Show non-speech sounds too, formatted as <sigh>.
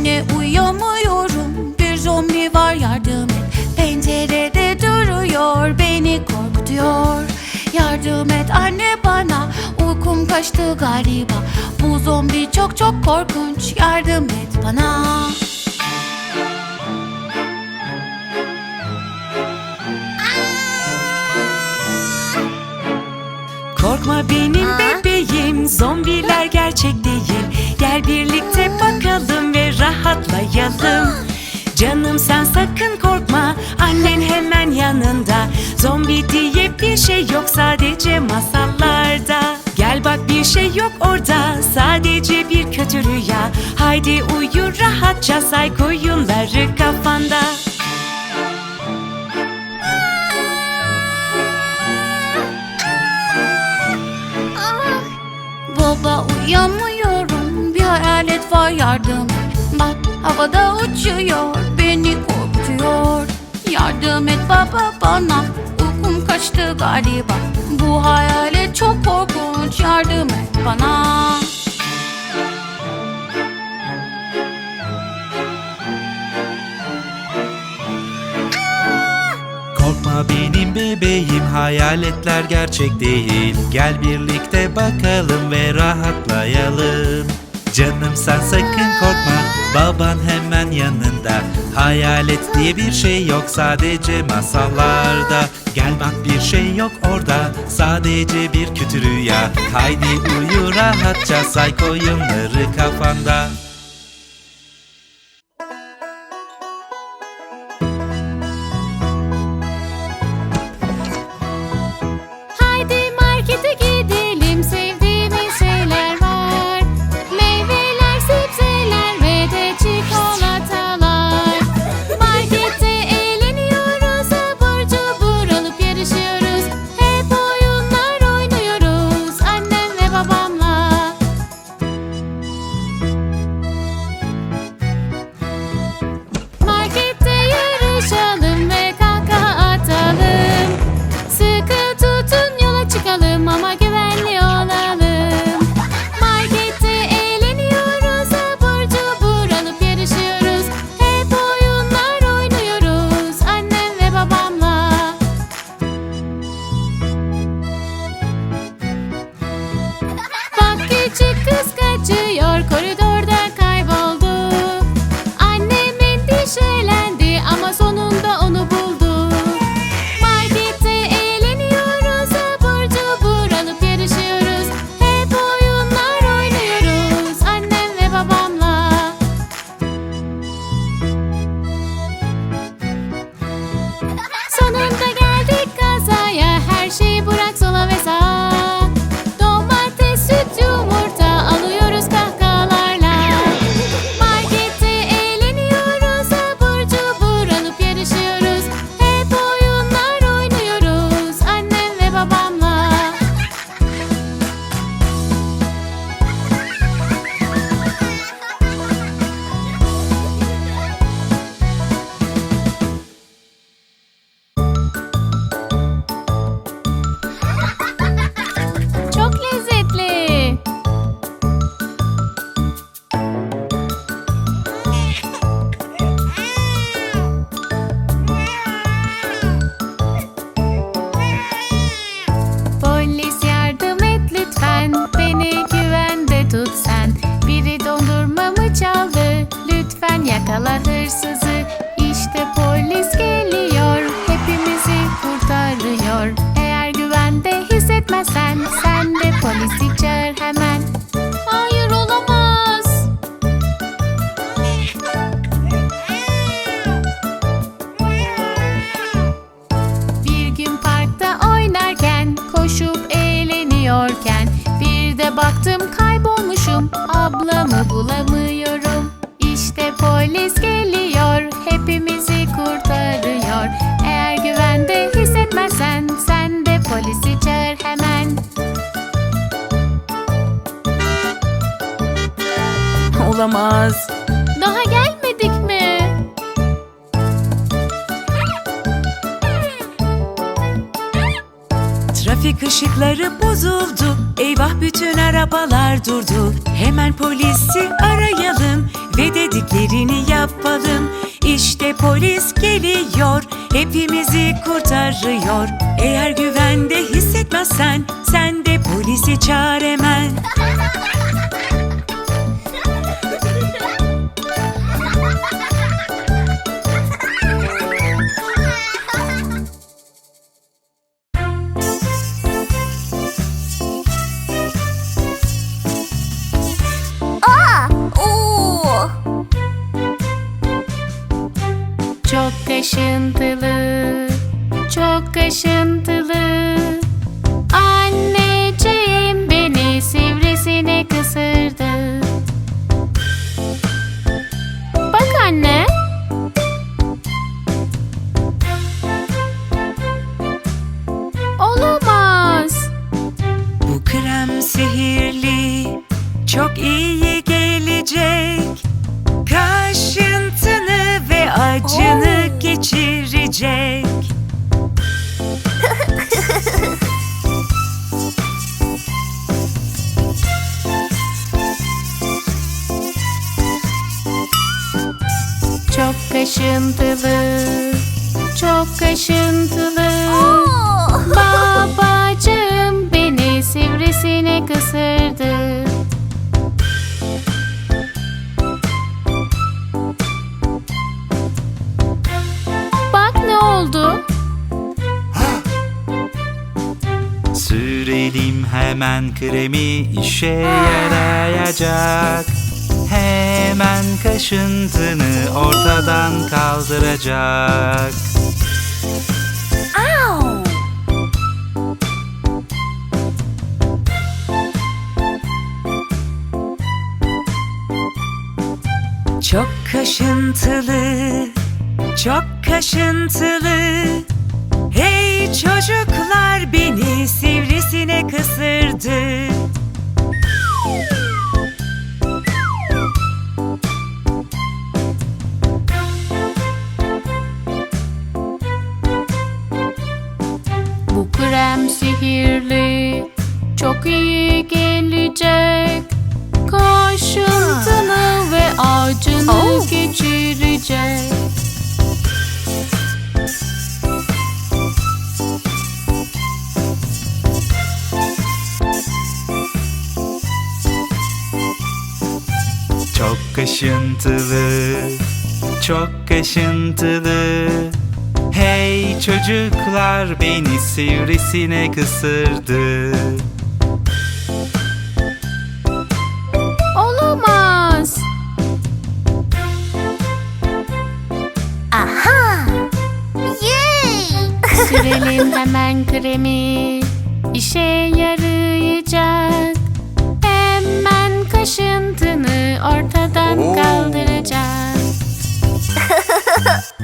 Anne uyuyamıyorum bir zombi var yardım et. Pencerede duruyor beni korkutuyor. Yardım et anne bana uykum kaçtı galiba. Bu zombi çok çok korkunç. Yardım et bana. Korkma benim bebeğim Zombiler gerçek değil. Gel birlikte bakalım ve rahatlayalım. Canım sen sakın korkma Annen hemen yanında. Zombi diye bir şey yok sadece masallarda. Gel bak bir şey yok orada Sadece bir kötü rüya. Haydi uyu rahatça say koyunları kafanda. Baba uyuyamıyorum Bir hayalet var yardım. Bak havada uçuyor Beni korkutuyor. Yardım et baba bana Uykum kaçtı galiba. Bu hayalet çok korkunç Yardım et bana. Korkma benim bebeğim hayaletler gerçek değil. Gel birlikte bakalım ve rahatlayalım. Canım sen sakın korkma baban hemen yanında. Hayalet diye bir şey yok. Sadece masallarda. Gel bak bir şey yok orada. Sadece bir kötü rüya. Haydi uyu rahatça. Say koyunları kafanda baktım kaybolmuşum, ablamı bulamıyorum. İşte polis geliyor, hepimizi kurtarıyor Trafik ışıkları bozuldu. Eyvah bütün arabalar durdu. Hemen polisi arayalım Ve dediklerini yapalım. İşte polis geliyor Hepimizi kurtarıyor. Eğer güvende hisset gitmezsen sen de polisi çağır hemen. <laughs> sivrisine kısırdı. Bak anne. Olamaz. Bu krem sihirli, çok iyi gelecek. Kaşıntını ve acını geçirecek. <laughs> kaşıntılı, çok kaşıntılı. Oo. <laughs> Babacığım beni sivrisine kısırdı. Bak ne oldu? Sürelim hemen kremi işe yarayacak Hemen kaşıntını ortadan kaldıracak. Çok kaşıntılı, çok kaşıntılı. Hey çocuklar beni sivrisine kısırdı. Çok iyi gelecek. Kaşıntını ve acını Oh. geçirecek. Çok kaşıntılı, çok kaşıntılı Hey çocuklar beni sivrisine kısırdı Sürelim hemen kremi. İşe yarayacak. Hemen kaşıntını ortadan kaldıracak. <laughs>